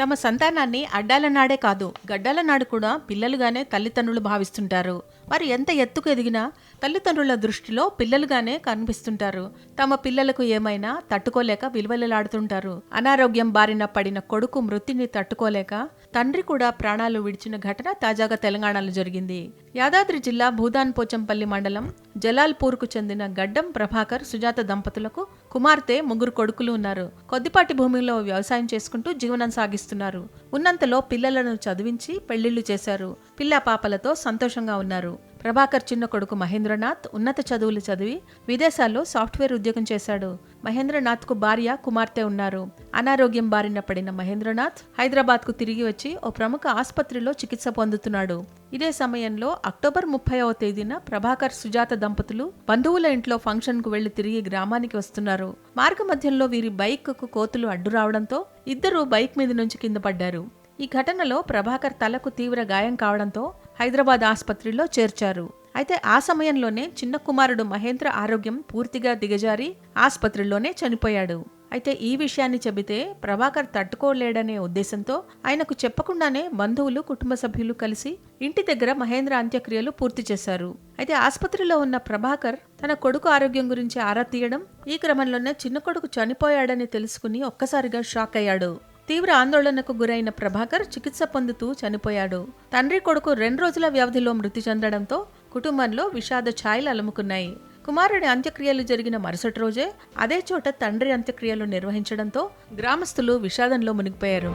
తమ సంతానాన్ని అడ్డాలనాడే కాదు గడ్డాలనాడు కూడా పిల్లలుగానే తల్లిదండ్రులు భావిస్తుంటారు. వారు ఎంత ఎత్తుకు ఎదిగినా తల్లిదండ్రుల దృష్టిలో పిల్లలుగానే కనిపిస్తుంటారు. తమ పిల్లలకు ఏమైనా తట్టుకోలేక విలువలలాడుతుంటారు. అనారోగ్యం బారిన పడిన కొడుకు మృతిని తట్టుకోలేక తండ్రి కూడా ప్రాణాలు విడిచిన ఘటన తాజాగా తెలంగాణలో జరిగింది. యాదాద్రి జిల్లా భూదాన్ పోచంపల్లి మండలం జలాల్పూర్కు చెందిన గడ్డం ప్రభాకర్ సుజాత దంపతులకు కుమార్తె ముగ్గురు కొడుకులు ఉన్నారు. కొద్దిపాటి భూమిలో వ్యవసాయం చేసుకుంటూ జీవనం సాగిస్తున్నారు. ఉన్నంతలో పిల్లలను చదివించి పెళ్ళిళ్ళు చేశారు. పిల్ల పాపలతో సంతోషంగా ఉన్నారు. ప్రభాకర్ చిన్న కొడుకు మహేంద్రనాథ్ ఉన్నత చదువులు చదివి విదేశాల్లో సాఫ్ట్వేర్ ఉద్యోగం చేశాడు. మహేంద్రనాథ్కు భార్య కుమార్తె ఉన్నారు. అనారోగ్యం బారిన పడిన మహేంద్రనాథ్ హైదరాబాద్కు తిరిగి వచ్చి ఓ ప్రముఖ ఆసుపత్రిలో చికిత్స పొందుతున్నాడు. ఇదే సమయంలో అక్టోబర్ ముప్పైవ తేదీన ప్రభాకర్ సుజాత దంపతులు బంధువుల ఇంట్లో ఫంక్షన్కు వెళ్ళి తిరిగి గ్రామానికి వస్తున్నారు. మార్గ మధ్యంలో వీరి బైక్కు కోతులు అడ్డు రావడంతో ఇద్దరూ బైక్ మీద నుంచి కింద పడ్డారు. ఈ ఘటనలో ప్రభాకర్ తలకు తీవ్ర గాయం కావడంతో హైదరాబాద్ ఆసుపత్రిలో చేర్చారు. అయితే ఆ సమయంలోనే చిన్న కుమారుడు మహేంద్ర ఆరోగ్యం పూర్తిగా దిగజారి ఆసుపత్రిలోనే చనిపోయాడు. అయితే ఈ విషయాన్ని చెబితే ప్రభాకర్ తట్టుకోలేడనే ఉద్దేశంతో ఆయనకు చెప్పకుండానే బంధువులు కుటుంబ సభ్యులు కలిసి ఇంటి దగ్గర మహేంద్ర అంత్యక్రియలు పూర్తి చేశారు. అయితే ఆసుపత్రిలో ఉన్న ప్రభాకర్ తన కొడుకు ఆరోగ్యం గురించి ఆరా తీయడం ఈ క్రమంలోనే చిన్న కొడుకు చనిపోయాడని తెలుసుకుని ఒక్కసారిగా షాక్ అయ్యాడు. తీవ్ర ఆందోళనకు గురైన ప్రభాకర్ చికిత్స పొందుతూ చనిపోయాడు. తండ్రి కొడుకు రెండు రోజుల వ్యవధిలో మృతి చెందడంతో కుటుంబంలో విషాద ఛాయలు అలుముకున్నాయి. కుమారుడి అంత్యక్రియలు జరిగిన మరుసటి రోజే అదే చోట తండ్రి అంత్యక్రియలు నిర్వహించడంతో గ్రామస్తులు విషాదంలో మునిగిపోయారు.